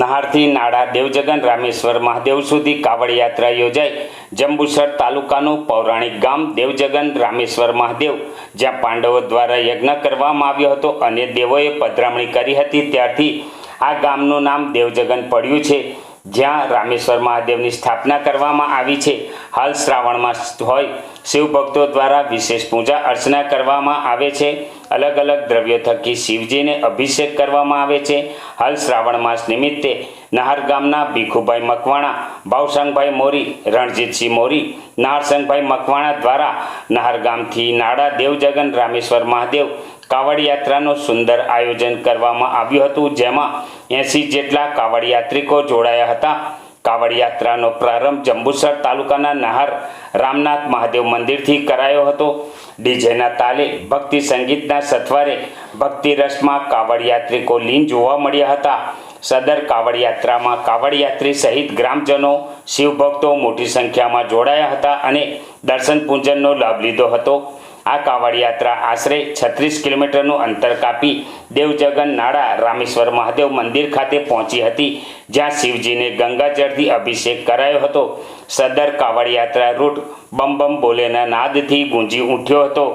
નહારથી નાડા દેવજગન રામેશ્વર મહાદેવ સુધી કાવડ યાત્રા યોજાઈ. જંબુસર તાલુકાનું પૌરાણિક ગામ દેવજગન રામેશ્વર મહાદેવ, જ્યાં પાંડવો દ્વારા યજ્ઞ કરવામાં આવ્યો હતો અને દેવોએ પધરામણી કરી હતી ત્યારથી આ ગામનું નામ દેવજગન પડ્યું છે, જ્યાં રામેશ્વર મહાદેવની સ્થાપના કરવામાં આવી છે. હાલ શ્રાવણ માસ હોય, શિવભક્તો દ્વારા વિશેષ પૂજા અર્ચના કરવામાં આવે છે. અલગ અલગ દ્રવ્યો થકી શિવજીને અભિષેક કરવામાં આવે છે. હાલ શ્રાવણ માસ નિમિત્તે નહાર ગામના ભીખુભાઈ મકવાણા ભાવસંગભાઈ મોરી, રણજીતસિંહ મોરી, નારસંગભાઈ મકવાણા દ્વારા નહાર ગામથી નાડા દેવજગન રામેશ્વર મહાદેવ કાવડ યાત્રાનું સુંદર આયોજન કરવામાં આવ્યું હતું. જેમાં એંસી જેટલા કાવડ યાત્રિકો જોડાયા હતા. કાવડ યાત્રાનો પ્રારંભ જંબુસર તાલુકાના નહાર રામનાથ મહાદેવ મંદિરથી કરાયો હતો. ડીજેના તાલે ભક્તિ સંગીતના સથવારે ભક્તિ રસમાં કાવડ યાત્રિકો લીન જોવા મળ્યા હતા. સદર કાવડ યાત્રામાં કાવડ યાત્રી સહિત ગ્રામજનો શિવભક્તો મોટી સંખ્યામાં જોડાયા હતા અને દર્શન પૂજનનો લાભ લીધો હતો. આ કાવડ યાત્રા આશરે છત્રીસ કિલોમીટરનું અંતર કાપી દેવજગન નાળા રામેશ્વર મહાદેવ મંદિર ખાતે પહોંચી હતી, જ્યાં શિવજીને ગંગાજળથી અભિષેક કરાયો હતો. સદર કાવડ યાત્રા રૂટ બમ બમ બોલેના નાદથી ગુંજી ઉઠ્યો હતો.